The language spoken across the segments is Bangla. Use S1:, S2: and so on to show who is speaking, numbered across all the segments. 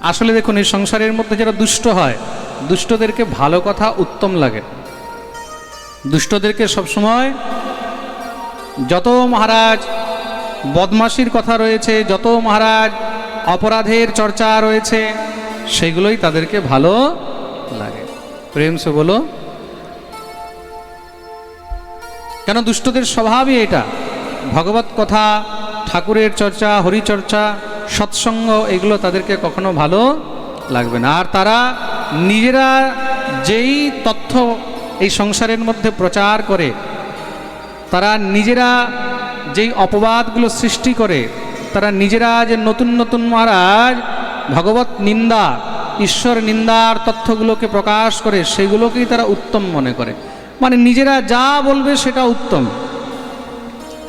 S1: আসলে দেখুন, এই সংসারের মধ্যে যারা দুষ্ট হয়, দুষ্টদেরকে ভালো কথা উত্তম লাগে। দুষ্টদেরকে সবসময় যত মহারাজ বদমাশির কথা রয়েছে, যত মহারাজ অপরাধের চর্চা রয়েছে, সেগুলোই তাদেরকে ভালো লাগে। প্রেম সে বলো। কেন দুষ্টদের স্বভাবই এটা? ভগবত কথা, ঠাকুরের চর্চা, হরিচর্চা সৎসঙ্গ, এগুলো তাদেরকে কখনো ভালো লাগবে না। আর তারা নিজেরা যেই তথ্য এই সংসারের মধ্যে প্রচার করে, তারা নিজেরা যেই অপবাদগুলো সৃষ্টি করে, তারা নিজেরা যে নতুন নতুন মহারাজ, ভগবত নিন্দা, ঈশ্বর নিন্দার তথ্যগুলোকে প্রকাশ করে, সেগুলোকেই তারা উত্তম মনে করে। মানে নিজেরা যা বলবে সেটা উত্তম।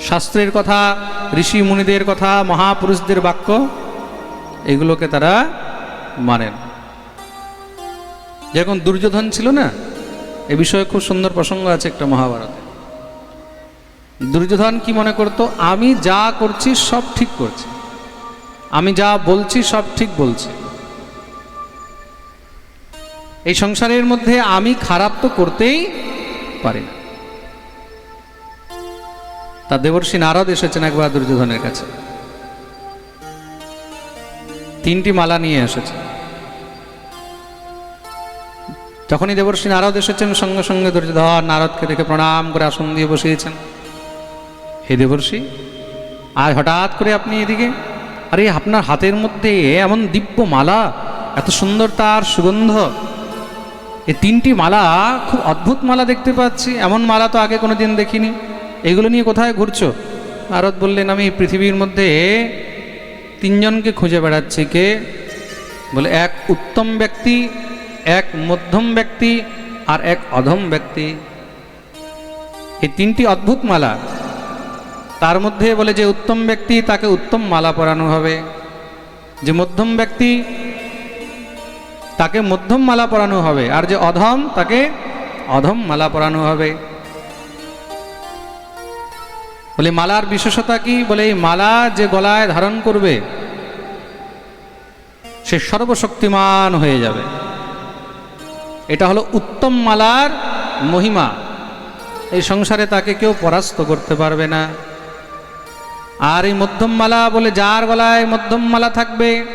S1: শাস্ত্রের কথা, ঋষি মুনিদের কথা, মহাপুরুষদের বাক্য, এগুলোকে তারা মানেন। যেরকম দুর্যোধন ছিল না, এ বিষয়ে খুব সুন্দর প্রসঙ্গ আছে একটা মহাভারতে। দুর্যোধন কি মনে করতো? আমি যা করছি, সব ঠিক করছি। আমি যা বলছি, সব ঠিক বলছি। এই সংসারের মধ্যে আমি খারাপ তো করতেই পারি না। তা দেবর্ষী নারদ এসেছেন একবার দুর্যোধনের কাছে। তিনটি মালা নিয়ে এসেছে যখনই দেবর্ষী নারদ এসেছেন, সঙ্গে সঙ্গে দুর্যোধন নারদকে দেখে প্রণাম করে আসন দিয়ে বসিয়েছেন। হে দেবর্ষী, আজ হঠাৎ করে আপনি এদিকে? আরে, আপনার হাতের মধ্যে এমন দিব্য মালা, এত সুন্দর তার সুগন্ধ। এই তিনটি মালা, খুব অদ্ভুত মালা দেখতে পাচ্ছি। এমন মালা তো আগে কোনো দিন দেখিনি। এগুলো নিয়ে কোথায় ঘুরছো? নারদ বললেন, আমি পৃথিবীর মধ্যে তিনজনকে খুঁজে বেড়াচ্ছি। কে? বলে, এক উত্তম ব্যক্তি, এক মধ্যম ব্যক্তি আর এক অধম ব্যক্তি। এই তিনটি অদ্ভুত মালা। তার মধ্যে বলে যে উত্তম ব্যক্তি, তাকে উত্তম মালা পরানো হবে। যে মধ্যম ব্যক্তি, তাকে মধ্যম মালা পরানো হবে। আর যে অধম, তাকে অধম মালা পরানো হবে। বলে, মালার বিশেষতা কি? বলে, এই মালা যে গলায় ধারণ করবে, সে সর্বশক্তিমান হয়ে যাবে। এটা হলো উত্তম মালার মহিমা। এই সংসারে তাকে কেউ পরাস্ত করতে পারবে না। আর এই মধ্যম মালা, বলে, যার গলায় মধ্যম মালা থাকবে,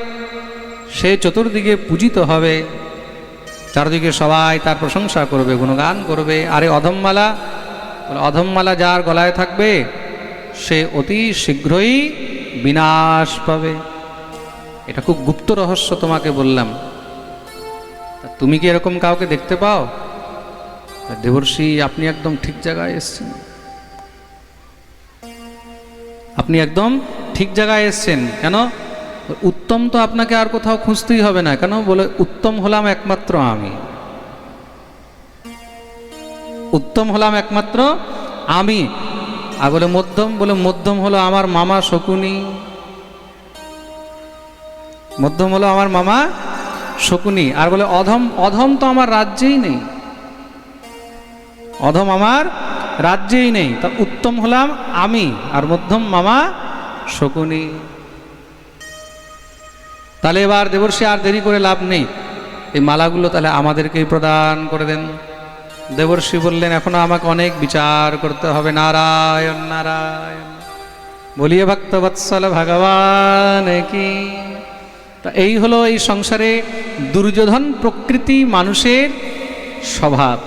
S1: সে চতুর্দিকে পূজিত হবে। চারদিকে সবাই তার প্রশংসা করবে, গুণগান করবে। আরে অধমমালা বলে অধমমালা যার গলায় থাকবে সে অতি শীঘ্রই বিনাশ পাবে। এটা খুব গুপ্ত রহস্য তোমাকে বললাম। তুমি কি এরকম কাউকে দেখতে পাও? দেবর্ষি আপনি একদম ঠিক জায়গায় এসছেন। আপনি একদম ঠিক জায়গায় এসছেন। কেন? উত্তম তো আপনাকে আর কোথাও খুঁজতেই হবে না। কেন? বলে, উত্তম হলাম একমাত্র আমি। উত্তম হলাম একমাত্র আমি। আর বলে মধ্যম বলে মধ্যম হলো আমার মামা শকুনি। মধ্যম হলো আমার মামা শকুনি। আর বলে অধম অধম তো আমার রাজ্যেই নেই। অধম আমার রাজ্যেই নেই। তা উত্তম হলাম আমি, আর মধ্যম মামা শকুনি। তাহলে এবার দেবর্ষী আর দেরি করে লাভ নেই। এই মালাগুলো তাহলে আমাদেরকেই প্রদান করে দেন। দেবর্ষী বললেন, এখনও আমাকে অনেক বিচার করতে হবে। নারায়ণ নারায়ণ। বলিয়ে ভক্ত বৎসল ভগবান কি? তা এই হলো এই সংসারে দুর্যোধন প্রকৃতি মানুষের স্বভাব।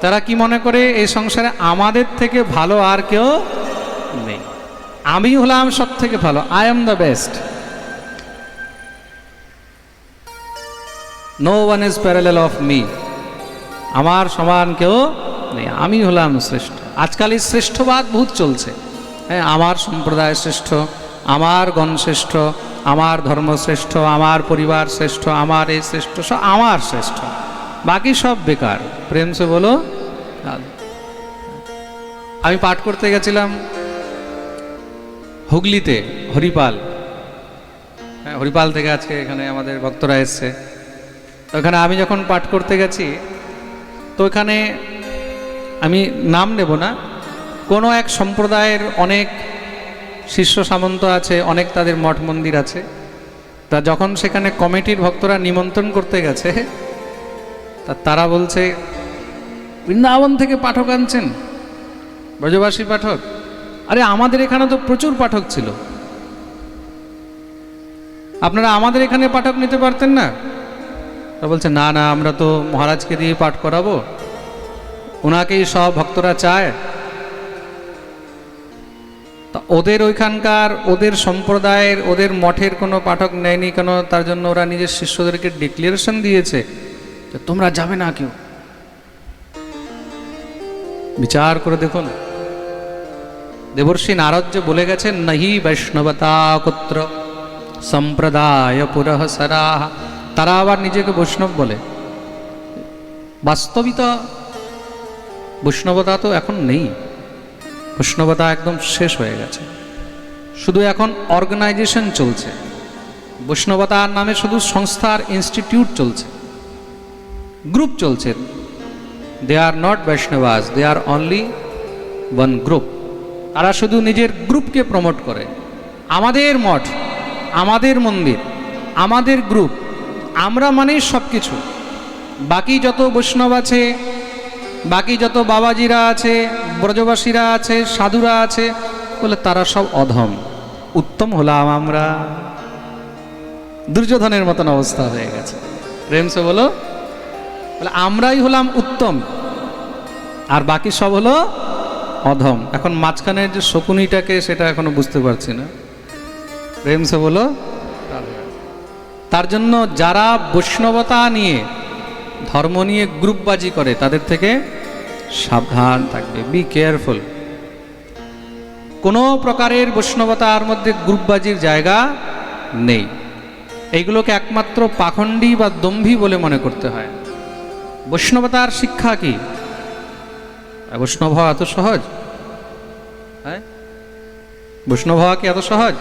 S1: তারা কি মনে করে, এই সংসারে আমাদের থেকে ভালো আর কেউ নেই। আমি হলাম সব থেকে ভালো। I am the best no one is parallel of me আমার সমান কেউ নেই। আমি হলাম শ্রেষ্ঠ। আজকাল এই শ্রেষ্ঠবাদ বহুত চলছে। হ্যাঁ আমার সম্প্রদায় শ্রেষ্ঠ, আমার গণ শ্রেষ্ঠ, আমার ধর্ম শ্রেষ্ঠ, আমার পরিবার শ্রেষ্ঠ, আমার এই শ্রেষ্ঠ, সব আমার শ্রেষ্ঠ। বাকি সব বেকার। প্রেম সে বলো আমি পাঠ করতে গেছিলাম হুগলিতে, হরিপাল। হ্যাঁ হরিপাল থেকে আজকে এখানে আমাদের ভক্তরা এসছে। ওখানে আমি যখন পাঠ করতে গেছি তো এখানে আমি নাম নেব না। কোনো এক সম্প্রদায়ের অনেক শিষ্য সামন্ত আছে, অনেক তাদের মঠ মন্দির আছে। তা যখন সেখানে কমিটির ভক্তরা নিমন্ত্রণ করতে গেছে, তা তারা বলছে, বৃন্দাবন থেকে পাঠক আনছেন, ব্রজবাসী পাঠক। আরে আমাদের এখানে তো প্রচুর পাঠক ছিল। আপনারা আমাদের এখানে পাঠক নিতে পারতেন না? তারা বলছে, না না, আমরা তো মহারাজকে দিয়ে পাঠ করাবো। ওনাকেই সব ভক্তরা চায়। তা ওদের ওইখানকার, ওদের সম্প্রদায়ের, ওদের মঠের কোনো পাঠক নেয়নি, কেন তার জন্য ওরা নিজের শিষ্যদেরকে ডিক্লারেশন দিয়েছে? যে তোমরা যাবে না কেউ? বিচার করে দেখুন। দেবর্ষি নারদ যে বলে গেছেন, নাহি বৈষ্ণবতা, কুত্র সম্প্রদায় পুরহ সরাহ তারা আবার নিজেকে বৈষ্ণব বলে। বাস্তবিতা বৈষ্ণবতা তো এখন নেই। বৈষ্ণবতা একদম শেষ হয়ে গেছে। শুধু এখন অর্গানাইজেশন চলছে। বৈষ্ণবতার নামে শুধু সংস্থার ইনস্টিটিউট চলছে। গ্রুপ চলছে। They are not Vaishnavas they are only one group তারা শুধু নিজের গ্রুপকে প্রমোট করে। আমাদের মঠ, আমাদের মন্দির, আমাদের গ্রুপ আমরা মানেই সব কিছু বাকি যত বৈষ্ণব আছে, বাকি যত বাবাজিরা আছে, ব্রজবাসীরা আছে, সাধুরা আছে, বলে তারা সব অধম। উত্তম হলাম আমরা। দুর্যোধনের মতন অবস্থা হয়ে গেছে। প্রেমসে বলো, বলে আমরাই হলাম উত্তম, আর বাকি সব হলো অধম। এখন মাঝখানের যে শকুনিটাকে সেটা এখনও বুঝতে পারছি না। প্রেমসে বলো তার জন্য যারা বৈষ্ণবতা নিয়ে ধর্ম নিয়ে গ্রুপবাজি করে, তাদের থেকে সাবধান থাকবে। বি কেয়ারফুল কোনো প্রকারের বৈষ্ণবতার মধ্যে গ্রুপবাজির জায়গা নেই। এইগুলোকে একমাত্র পাখণ্ডী বা দম্ভী বলে মনে করতে হয়। বৈষ্ণবতার শিক্ষা কি? বৈষ্ণব হওয়া এত সহজ? হ্যাঁ? বৈষ্ণব হওয়া কি এত সহজ?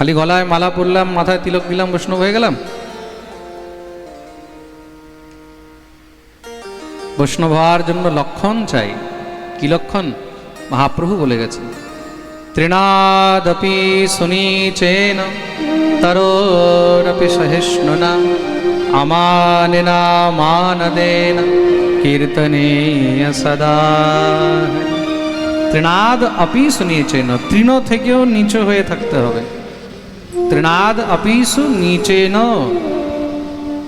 S1: খালি গলায় মালা পরলাম, মাথায় তিলক দিলাম বৈষ্ণব হয়ে গেলাম। বৈষ্ণব হওয়ার জন্য লক্ষণ চাই। কি লক্ষণ? মহাপ্রভু বলে গেছেন। তৃণাদপি সুনীচেন, তরোরপি সহিষ্ণুনা, আমানিনা মানদেন, কীর্তনীয় সদা। তৃণাদ অপি সুনীচেন, তৃণ থেকেও নিচু হয়ে থাকতে হবে। তৃণাদ অপিসু নিচে ন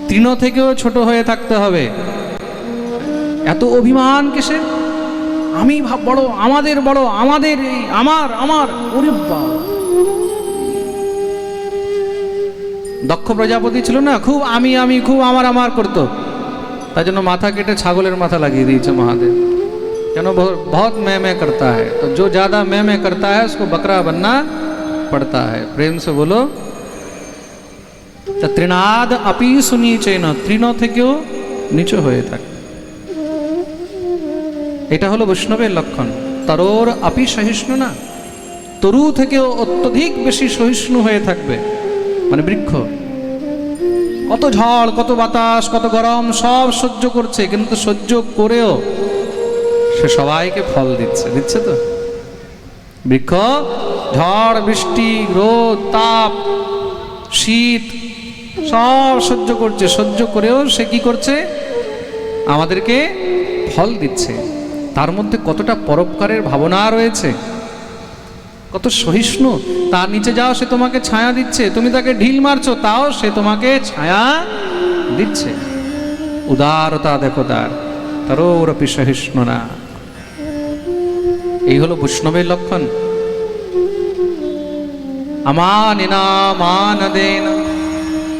S1: তৃণ থেকেও ছোট হয়ে থাকতে হবে। এত অভিমান কেসে আমি বড়, আমাদের বড়, আমাদের আমার আমার। ওরে দক্ষ প্রজাপতি ছিল না, খুব আমি আমি, খুব আমার আমার করত। তার জন্য মাথা কেটে ছাগলের মাথা লাগিয়ে দিয়েছে মহাদেব। কেন বহুত মে ম্যাঁ করতা হ্যাঁ? তো যা মে ম্যাঁ করতা হ্যাঁ বকরা বন্না पड़ता है प्रेम से बोलो তা তৃণাদ আপি সুনিচে না তৃণ থেকেও নিচু হয়ে থাকে এটা হলো বৈষ্ণবের লক্ষণ তরোর আপি সহিষ্ণু না তরু থেকেও অত্যধিক বেশি সহিষ্ণু হয়ে থাকবে মানে বৃক্ষ কত ঝড় কত বাতাস কত গরম সব সহ্য করছে কিন্তু সহ্য করেও সে সবাইকে ফল দিচ্ছে দিচ্ছে তো বৃক্ষ ঝড়, বৃষ্টি, রোদ, তাপ, শীত, সব সহ্য করছে। সহ্য করেও সে কি করছে? আমাদেরকে ফল দিচ্ছে। তার মধ্যে কতটা পরোপকারের ভাবনা রয়েছে? কত সহিষ্ণু। তার নিচে যাও, সে তোমাকে ছায়া দিচ্ছে। তুমি তাকে ঢিল মারছো, তাও সে তোমাকে ছায়া দিচ্ছে। উদারতা দেখো তার। তারও ওরপি সহিষ্ণু না এই হলো বৈষ্ণবের লক্ষণ। আমানিনা মান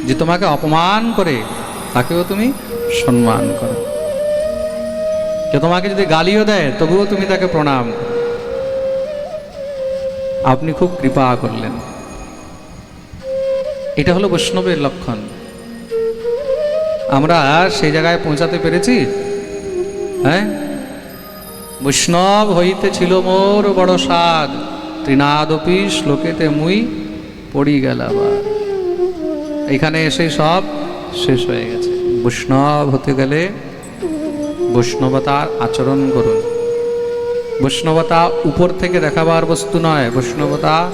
S1: যে তোমাকে অপমান করে, তাকেও তুমি সম্মান করো। যে তোমাকে যদি গালিও দেয়, তবুও তুমি তাকে প্রণাম আপনি খুব কৃপা করলেন। এটা হলো বৈষ্ণবের লক্ষণ। আমরা সেই জায়গায় পৌঁছাতে পেরেছি? হ্যাঁ? বৈষ্ণব হইতে ছিল মোর বড় সাদ তৃণাদপি শ্লোকেতে মুই পড়ি গেল আবার এখানে এসে সব শেষ হয়ে গেছে। বৈষ্ণব হতে গেলে বৈষ্ণবতার আচরণ করুন। বৈষ্ণবতা উপর থেকে দেখাবার বস্তু নয়, বৈষ্ণবতা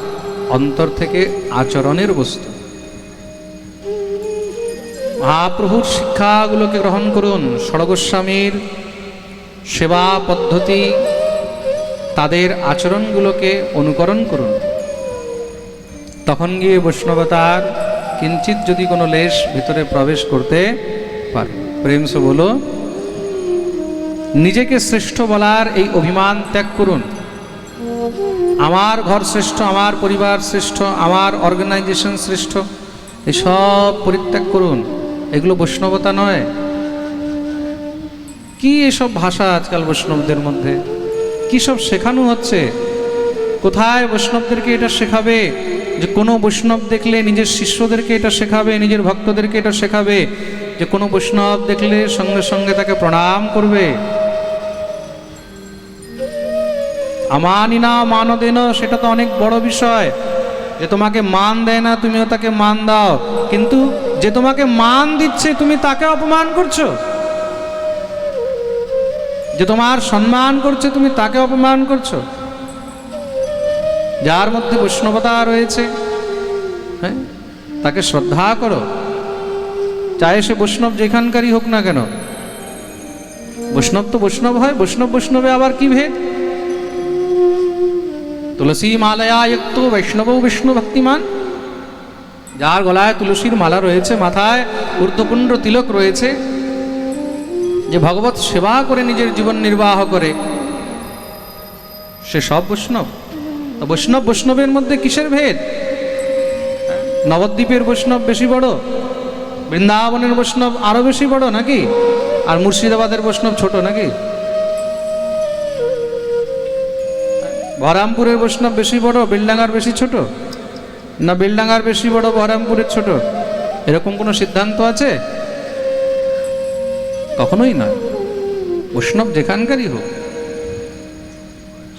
S1: অন্তর থেকে আচরণের বস্তু। মহাপ্রভুর শিক্ষাগুলোকে গ্রহণ করুন। সড়গোস্বামীর সেবা পদ্ধতি তাদের আচরণগুলোকে অনুকরণ করুন। তখন গিয়ে বৈষ্ণবতার কিঞ্চিত যদি কোনো লেশ ভিতরে প্রবেশ করতে পারে। প্রেম বলো, নিজেকে শ্রেষ্ঠ বলার এই অভিমান ত্যাগ করুন। আমার ঘর শ্রেষ্ঠ, আমার পরিবার শ্রেষ্ঠ, আমার অর্গানাইজেশন শ্রেষ্ঠ এসব পরিত্যাগ করুন। এগুলো বৈষ্ণবতা নয়। কি এসব ভাষা আজকাল বৈষ্ণবদের মধ্যে? কি সব শেখানো হচ্ছে? কোথায় বৈষ্ণবদেরকে এটা শেখাবে? যে কোনো বৈষ্ণব দেখলে নিজের শিষ্যদেরকে এটা শেখাবে, নিজের ভক্তদেরকে এটা শেখাবে। যে কোনো বৈষ্ণব দেখলে সঙ্গে সঙ্গে তাকে প্রণাম করবে। আমানি না মানদেন সেটা তো অনেক বড় বিষয়। যে তোমাকে মান দেয় না, তুমিও তাকে মান দাও। কিন্তু যে তোমাকে মান দিচ্ছে, তুমি তাকে অপমান করছ। যে তোমার সম্মান করছে, তুমি তাকে অপমান করছ। যার মধ্যে বৈষ্ণবতা রয়েছে হ্যাঁ? তাকে শ্রদ্ধা করো। চাहे সে বৈষ্ণব যেখানকারই হোক না কেন। বৈষ্ণব তো বৈষ্ণব হয়, বৈষ্ণব বৈষ্ণবে আবার কি ভেদ? তুলসী মালায়ায়ুক্ত বৈষ্ণব বিষ্ণু ভক্তিমান। যার গলায় তুলসীর মালা রয়েছে, মাথায় ঊর্ধ্বপুণ্ড তিলক রয়েছে। যে ভগবত সেবা করে নিজের জীবন নির্বাহ করে, সে সব বৈষ্ণব। বৈষ্ণব বৈষ্ণবের মধ্যে কিসের ভেদ? নবদ্বীপের বৈষ্ণব বেশি বড়, বৃন্দাবনের বৈষ্ণব আরও বেশি বড় নাকি? আর মুর্শিদাবাদের বৈষ্ণব ছোট নাকি? বহরামপুরের বৈষ্ণব বেশি বড়, বেলডাঙ্গার বেশি ছোট? না, বেলডাঙ্গার বেশি বড়, বহরামপুরের ছোট? এরকম কোনো সিদ্ধান্ত আছে? কখনোই নয়। বৈষ্ণব যেখানকারই হোক,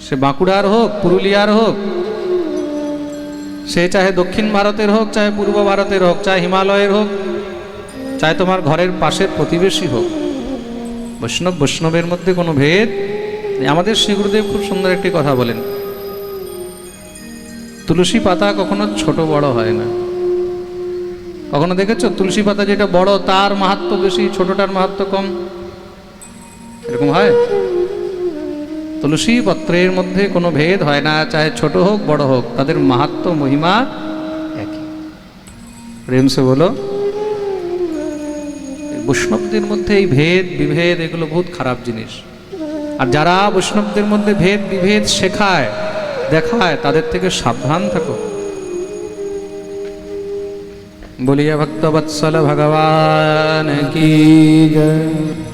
S1: সে বাঁকুড়ার হোক, পুরুলিয়ার হোক, সে চাহে দক্ষিণ ভারতের হোক, চাহে পূর্ব ভারতের হোক, চাহে হিমালয়ের হোক, চাহে তোমার ঘরের পাশের প্রতিবেশী হোক। বৈষ্ণব বৈষ্ণবের মধ্যে কোনো ভেদ। আমাদের শ্রী গুরুদেব খুব সুন্দর একটি কথা বলেন, তুলসী পাতা কখনো ছোট বড় হয় না। কখনো দেখেছ? তুলসী পাতা যেটা বড়, তার মাহাত্ম বেশি, ছোটটার মাহাত্ম কম? এরকম হয়? তুলসী পত্রের মধ্যে কোনো ভেদ হয় না, চাহে ছোট হোক, বড় হোক, তাদের মাহাত্ম, মহিমা একই। প্রেম সে বলো বৈষ্ণবদের মধ্যে এই ভেদ, বিভেদ, এগুলো বহুত খারাপ জিনিস। আর যারা বৈষ্ণবদের মধ্যে ভেদ, বিভেদ শেখায়, দেখায়, তাদের থেকে সাবধান থাকো। বলিয়া ভক্তবৎসল ভগবান কি জয়